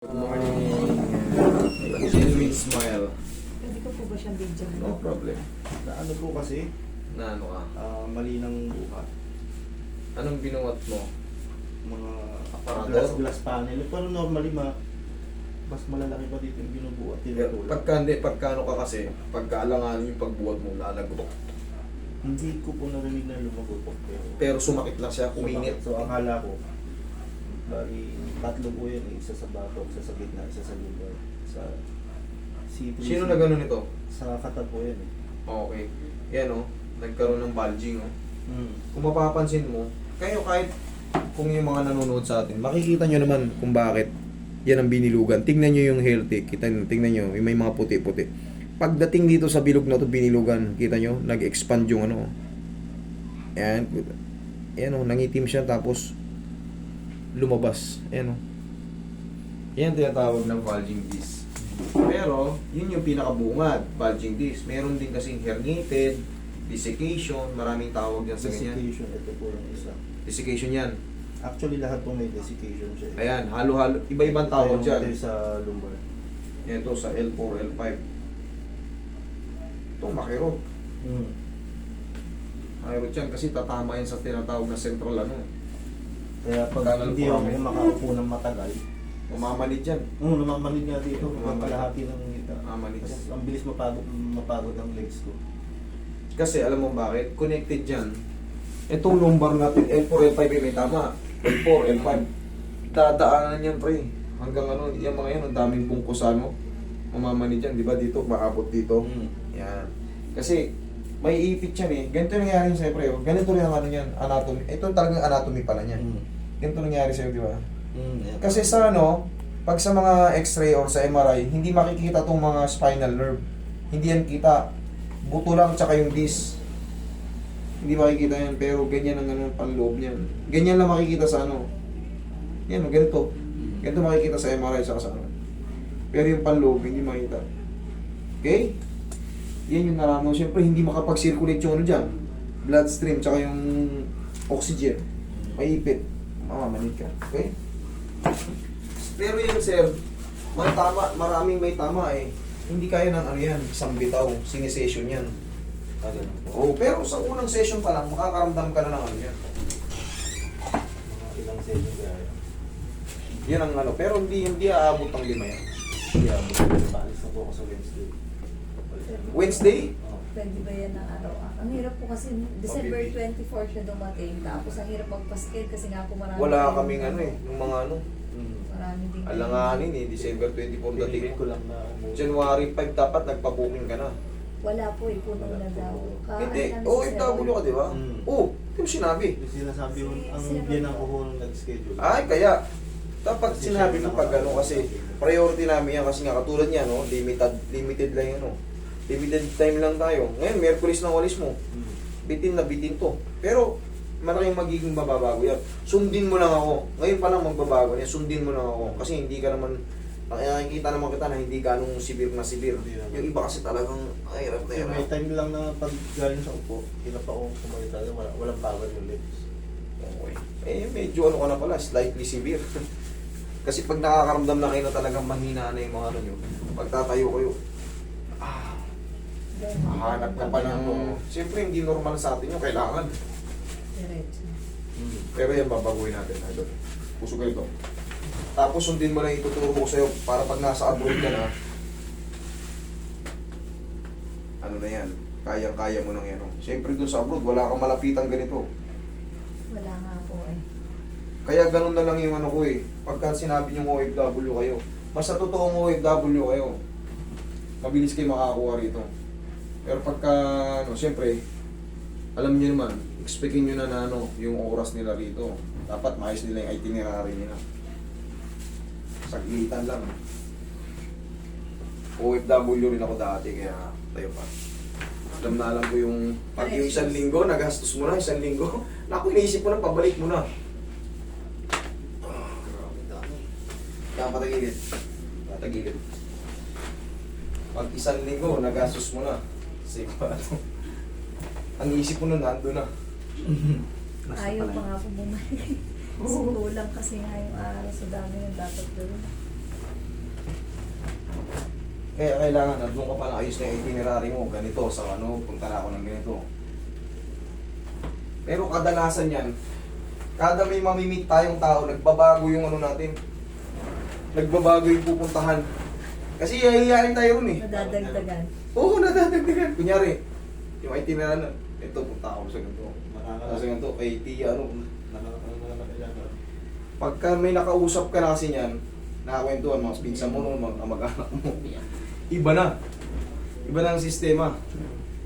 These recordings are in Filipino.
Good morning. Genuine smile. Pwede ko po ba siyang video? No problem. Na ano po kasi, Na ano ka? ah, mali ng buka. Anong binuhat mo? Mga Aparador? glass, glass panel. Pero normally, ma, mas malalaki pa dito yung binubuhat. Tinutulak. Pagka hindi, pagka ano ka kasi, pagka alanganin yung pagbuhat mo, lalagot. Hindi ko po narinig na lumagutok. Pero, Pero sumakit lang siya, uminit. So, akala ko, bali, tatlo po yan. eh. Isa sa batok, isa sa gitna, isa sa lugar. Sa C3. Sino na gano'n ito? Sa katab po yan eh. Okay. Yan o, nagkaroon ng bulging o. Hmm. Kung mapapansin mo, kayo kahit kung yung mga nanonood sa atin, makikita nyo naman kung bakit yan ang binilugan. Tingnan nyo yung healthy. Kita nyo, tingnan nyo, yung may mga puti-puti. Pagdating dito sa bilog na to binilugan, kita nyo, nag-expand yung ano. Yan. Yan o, nangitim siya tapos lumabas. Yan o. Yan tinatawag ng bulging disc. Pero, yun yung pinakabungad, bulging disc. Meron din kasing herniated, desiccation, maraming tawag yan sa ganyan. Desiccation, ito po yung isa. Desiccation yan. Actually, lahat po may desiccation siya. Ayan, halo-halo. Iba-ibang tawag dyan. ito sa lumbar. Yan to sa L4, L5. Ito, makirot. Hmm. Makirot yan kasi tatama yan sa tinatawag na central ano. Kaya pag Kanal hindi po ako kami. makaupo ng matagal, Mamamanid yan. Oo, namamanid nga dito. Namamanid. Kalahati ng ngita. Mamamanid Mas, yan. ang bilis mapagod, mapagod ang legs ko. Kasi alam mo bakit? Connected yan. Itong lumbar natin, L4, L5 eh, may tama. L4, L5. Dadaanan yan, pre. Hanggang ano, yung mga yan, ang daming bungkus ano. Mamamanid yan, di ba? Dito, maabot dito. Mm. Yan. Kasi, may ipit yan eh. Ganito yung nangyari sa'yo, pre. Ganito rin ang ano yan, anatomy. Ito talagang anatomy pala niyan. Mm. Ganito nangyari sa'yo, di ba? Mm, yeah. Kasi sa ano, pag sa mga x-ray or sa MRI, hindi makikita tong mga spinal nerve. Hindi yan kita. Buto lang tsaka yung disc. Hindi makikita yan, pero ganyan ang ano, panloob niyan. Ganyan lang makikita sa ano. Yan, ganito. Ganito makikita sa MRI sa ano. Pero yung panloob, hindi makita. Okay? Yan yung nararamdaman. Siyempre, hindi makapag-circulate yung ano dyan. Bloodstream, tsaka yung oxygen. Maipit. Mamamanid ka. Okay? Pero yun, sir, may tama, maraming may tama eh. Hindi kaya ng ano yan, isang bitaw, sinisession yan. Ah, ganun po. Oo, pero sa unang session pa lang, makakaramdam ka na ng ano yan. Ilang session kaya. Yan ang ano, pero hindi hindi aabot ng lima yan. Yeah, paalis na po ako sa Wednesday. Wednesday? Oo. Pwede ba yan ng araw? Ang hirap po kasi December 24 siya dumating. Tapos ang hirap magpaskid kasi nga po marami. Wala kaming ano eh, yung mga ano, Mm. Marami din. alanganin eh, December 24 dating ko mo. lang na umuwi. January 5 dapat nagpa-booming ka na. Wala po eh, puno na daw. Ka- Hindi, ano oo, oh, sa FW ka di ba? Mm. Oo, hindi mo sinabi. Yung sinasabi ko, Si- ang si ano biyan po? ako nung nag-schedule. Ay, kaya, dapat sinabi mo pag ano kasi priority namin yan kasi nga katulad niya no, limited limited lang yan no. Limited time lang tayo. Ngayon, Merkulis na walis mo. Mm. Bitin na bitin to. Pero malaking magiging mababago yan. Sundin mo lang ako. Ngayon pa lang magbabago yan. Sundin mo lang ako. Kasi hindi ka naman nakikita naman kita na hindi ganong severe na severe. Yung iba kasi talagang ay hirap na may time lang na pag galing sa upo, hirap ako kumain talaga, wala, walang power yung legs. Okay. Eh, medyo ano ka na pala, slightly severe. Kasi pag nakakaramdam na kayo na talagang mahina na yung mga ano nyo, pagtatayo kayo, ah, Then, hahanap ka pa ng... Siyempre, hindi normal sa atin yung kailangan. Diretso. Mm. Pero yan, babaguhin natin. Idol. Puso kayo to. Tapos sundin mo lang ituturo ko sa'yo para pag nasa abroad ka na, ano na yan, kayang-kaya mo nang yan. oh. Siyempre dun sa abroad, wala kang malapitan ganito. Wala nga po eh. Kaya ganun na lang yung ano ko eh. Pagka sinabi yung OFW kayo, basta totoong OFW kayo, mabilis kayo makakuha rito. Pero pagka, ano, siyempre, alam niyo naman, expectin niyo na na ano, yung oras nila rito. Dapat maayos nila yung itinerary nila. Saglitan lang. OFW rin ako dati, kaya tayo pa. Alam na alam ko yung, pag yung isang linggo, nagastos mo na, isang linggo, naku, iniisip mo na, pabalik mo na. Ah, grabe dami. Kaya patagilid. Patagilid. Pag isang linggo, nagastos mo na. Sigurado. Ang isip mo na, nando na. Nasa Ayaw pa nga po bumalik. Kasi kulang kasi nga yung araw sa dami yung dapat gawin. Kaya kailangan na doon ka pa ayos na yung itinerary mo. Ganito, sa ano, punta na ako ng ganito. Pero kadalasan yan, kada may mamimit tayong tao, nagbabago yung ano natin. Nagbabago yung pupuntahan. Kasi yayayain tayo ron eh. Nadadagdagan. Oo, nadadagdagan. Kunyari, yung itinerary na, ito, punta ako sa ganito. Makaka- Sa ganito, kay Tia, ano, Pagka may nakausap ka na kasi niyan, nakakwentuhan mga pinsan mo noon, mga kamag-anak mo. Iba na. Iba na ang sistema.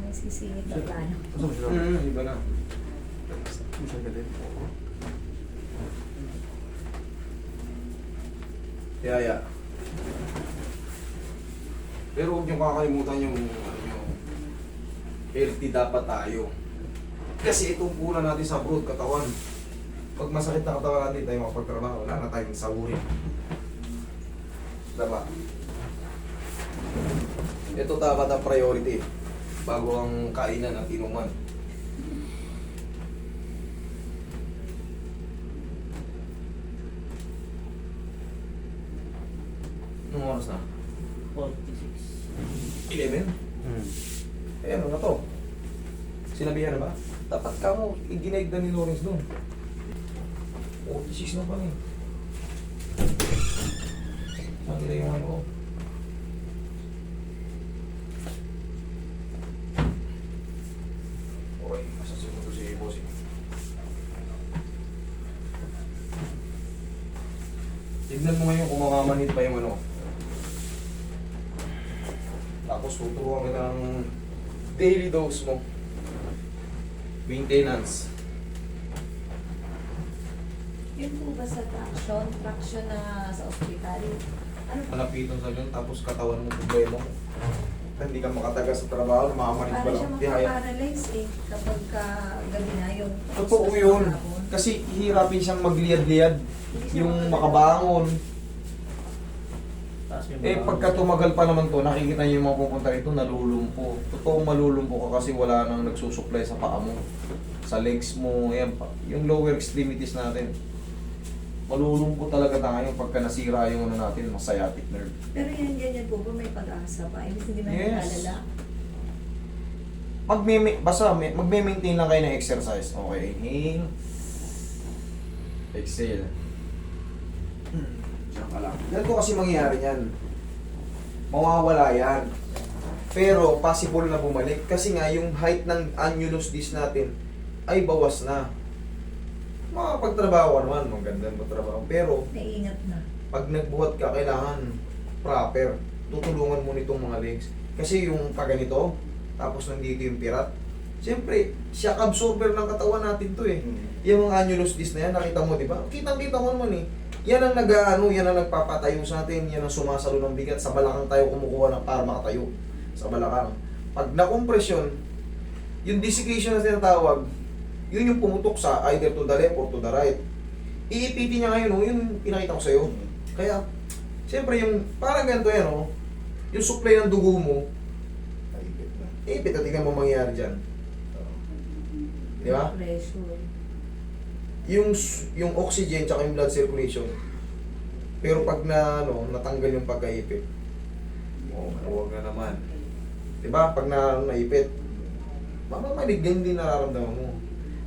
May sisingit na plano. Mm, iba na. Kaya, yeah. Pero huwag niyong kakalimutan yung, ano nyo, healthy dapat tayo. Kasi itong puna natin sa broad katawan. Pag masakit na katawan natin tayo makapagtrabaho, wala na tayong sahurin. Diba? Ito dapat ang priority bago ang kainan at inuman. Anong oras na? 46. 11? Hmm. Eh ano na to? Sinabihan na ba? Dapat ka mo, iginaig na ni Lawrence doon. 46 na pa eh. Saan nila yung ano? Okay, mo to si Bossing. Tignan mo ngayon kung mamamanit pa yung ano. Tapos tuturuan ka ng daily dose mo. Maintenance. Yun po ba sa traction? Traction na sa ospital? Ano po? Malapitan sa ganun, tapos katawan mo problema. Hindi ka makataga sa trabaho, mamamanit pa Para siya lang. Makaparalyze eh kapag ka gabi na yung Totoo yun. Kasi hihirapin siyang. Hindi siya Yung makabangon. Eh, mga- pagka tumagal pa naman to, nakikita niyo yung mga pupunta rito, nalulumpo. Totoong malulumpo ka kasi wala nang nagsusupply sa paa mo. Sa legs mo, yan pa. Yung lower extremities natin. Malulumpo talaga tayo pagka nasira yung ano natin, yung sciatic nerve. Pero yan, ganyan po ba may pag-asa pa? Ibig hindi man Yes. nalala. Magme basta may- magme-maintain lang kayo ng exercise. Okay, inhale. Exhale. Diyan ka lang. Ganito kasi mangyayari yan. Mawawala yan. Pero possible na bumalik kasi nga yung height ng annulus disc natin ay bawas na. Makapagtrabaho ka naman, magandang magtrabaho. Pero Naiingat na. pag nagbuhat ka, kailangan proper. Tutulungan mo nitong mga legs. Kasi yung pag ganito, tapos nandito yung pirat, Siyempre, shock absorber ng katawan natin to eh. Hmm. Yung mga annulus disc na yan, nakita mo, di ba? Kitang-kita mo naman eh. Yan ang nag-ano, yan ang nagpapatayo sa atin, yan ang sumasalo ng bigat. Sa balakang tayo kumukuha ng para makatayo. Sa balakang. Pag na-compression, yung desiccation na tinatawag, yun yung pumutok sa either to the left or to the right. Iipitin niya ngayon, oh, yun pinakita ko sa'yo. Kaya, siyempre yung, parang ganito yan, oh, yung supply ng dugo mo, Naipit na. ipit at tingnan mo mangyayari dyan. Di ba? Pressure. Yung yung oxygen tsaka yung blood circulation. Pero pag na ano, natanggal yung pagkaipit. Oh, huwag na naman. 'Di ba? Pag na naipit, mamamalig din din nararamdaman mo.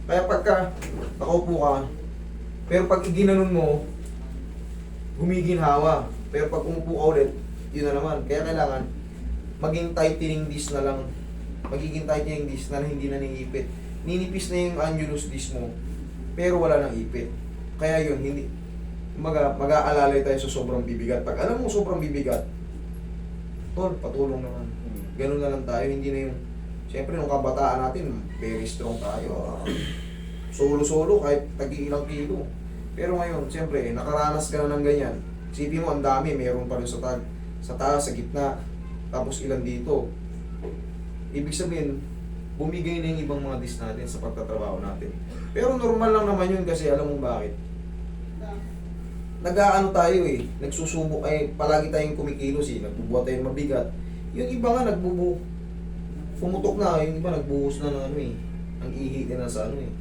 Kaya pagka nakaupo ka, pero pag iginanon mo, gumiginhawa. Pero pag umupo ka ulit, yun na naman. Kaya kailangan maging tightening disc na lang. Magiging tightening disc na hindi na nangipit. Ninipis na yung annulus disc mo, pero wala nang ipit. Kaya yun, hindi, mag, mag-aalalay tayo sa sobrang bibigat. Pag alam mo sobrang bibigat, tol, patulong naman. Ganun na lang tayo, hindi na yung, siyempre nung kabataan natin, very strong tayo. Solo-solo, kahit tagi ilang kilo. Pero ngayon, siyempre, nakaranas ka na ng ganyan. Isipin mo, ang dami, meron pa rin sa tag, sa taas, sa gitna, tapos ilan dito. Ibig sabihin, bumigay na yung ibang mga dis natin sa pagtatrabaho natin. Pero normal lang naman yun kasi alam mo bakit? Nag-aano tayo eh, nagsusubo ay palagi tayong kumikilos eh, nagbubuhat tayo ng mabigat. Yung iba nga nagbubu pumutok na, yung iba nagbuhos na ng ano eh, ang ihi na sa ano eh.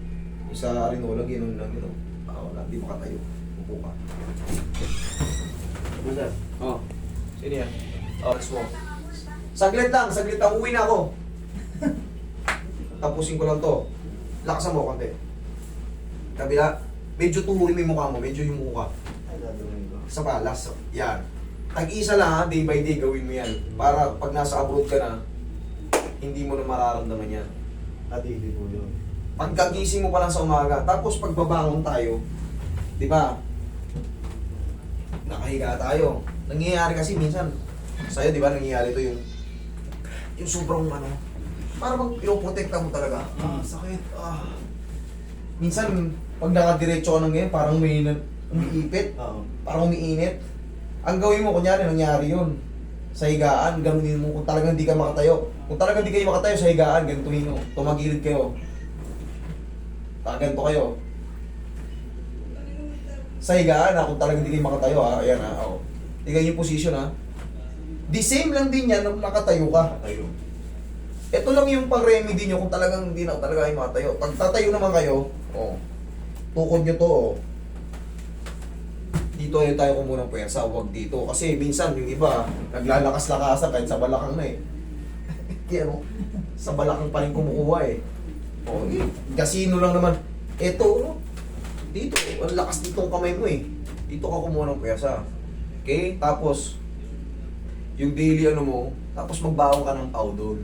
Yung sa Arinola, gano'n lang gano'n. Ah, wala, di makatayo. Upo ka. Ano sir? Oh. Sino yan? Oh, let's walk. Saglit lang, saglit lang. Uwi na ako. Tapusin ko lang to. Lakasan mo konti. Kabila. Medyo tuloy mo yung mukha mo. Medyo yung mukha. Sa palas. Yan. Tag-isa lang ha. Day by day gawin mo yan. Para pag nasa abroad ka na, hindi mo na mararamdaman yan. At hindi po yun. Pagkagising mo pa lang sa umaga, tapos pagbabangon tayo, di ba? Nakahiga tayo. Nangyayari kasi minsan, sa'yo di ba nangyayari to yung yung sobrang ano, para bang pinoprotekta mo talaga. Ah, sakit. Ah. Minsan, pag nakadiretso ka ng ganyan, parang may umiipit, Oo. parang umiinit. Ang gawin mo, kunyari, nangyari yun. Sa higaan, ganunin mo kung talagang di ka makatayo. Kung talagang di kayo makatayo sa higaan, ganituhin mo. Tumagilid kayo. Kaganto kayo. Sa higaan ha, kung talagang di kayo makatayo ha, ayan ha, oh. Tingnan yung position ha. The same lang din yan nung nakatayo ka. Tayo. Ito lang yung pang-remedy nyo kung talagang hindi na talaga kayo makatayo. Pag tatayo naman kayo, oh, tukod nyo to, oh. Dito yung tayo kumuha ng pwersa, huwag dito. Kasi minsan yung iba, naglalakas-lakasan kahit sa balakang na eh. Kaya ano, sa balakang pa rin kumukuha eh. Oh, eh, kasino lang naman. Ito, oh, dito, ang lakas dito kamay mo eh. Dito ka kumuha ng pwersa. Okay? Tapos, yung daily ano mo, tapos magbaon ka ng doon.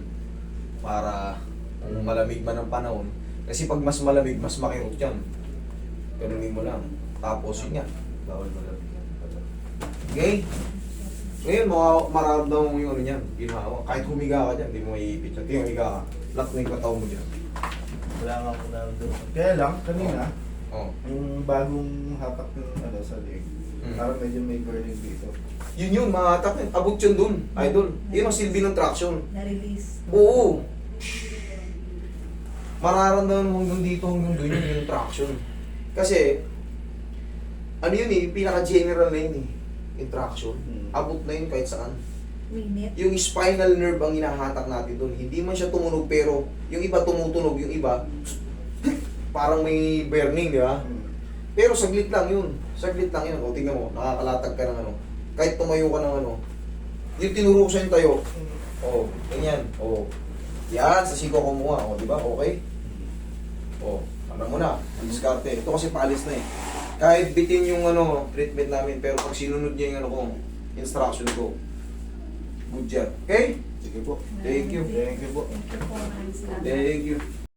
Para kung malamig man ang panahon. Kasi pag mas malamig, mas makirot yan. Ganunin mo lang. Tapos yun yan. Bawal mo lang. Okay? Ngayon, mararamdaman mo yung ano niyan, ginawa. Kahit humiga ka dyan, hindi mo maiipit yan. Tingnan, humiga ka. Lock mo yung katawan mo dyan. Wala nga ako nararamdaman. Kaya lang, kanina, Oh. yung bagong hatak ng ano sa leg, Mm. parang medyo may burning dito. Yun yun, mga atak yun. Abot yun dun, idol. Yun ang silbi ng traction. Na-release. Oo. Mararamdaman mo hanggang dito, hanggang doon yun yung traction. Kasi, ano yun eh, pinaka-general na yun eh, yung traction. Mm. Abot na yun kahit saan. Minute. Yung spinal nerve ang hinahatak natin doon. Hindi man siya tumunog pero yung iba tumutunog, yung iba parang may burning, di ba? Mm. Pero saglit lang yun. Saglit lang yun. O tingnan mo, nakakalatag ka ng ano. Kahit tumayo ka ng ano. Yung tinuro ko sa'yo tayo. O, ganyan. O. Yan, sa siko kumuha. O, di ba? Okay? O, ano mo na. Ang diskarte. Ito kasi palis na eh. Kahit bitin yung ano, treatment namin, pero pag sinunod niya yung ano ko, instruction ko, good job. Okay? Sige po. Thank you. Thank you po. Thank you. Thank you.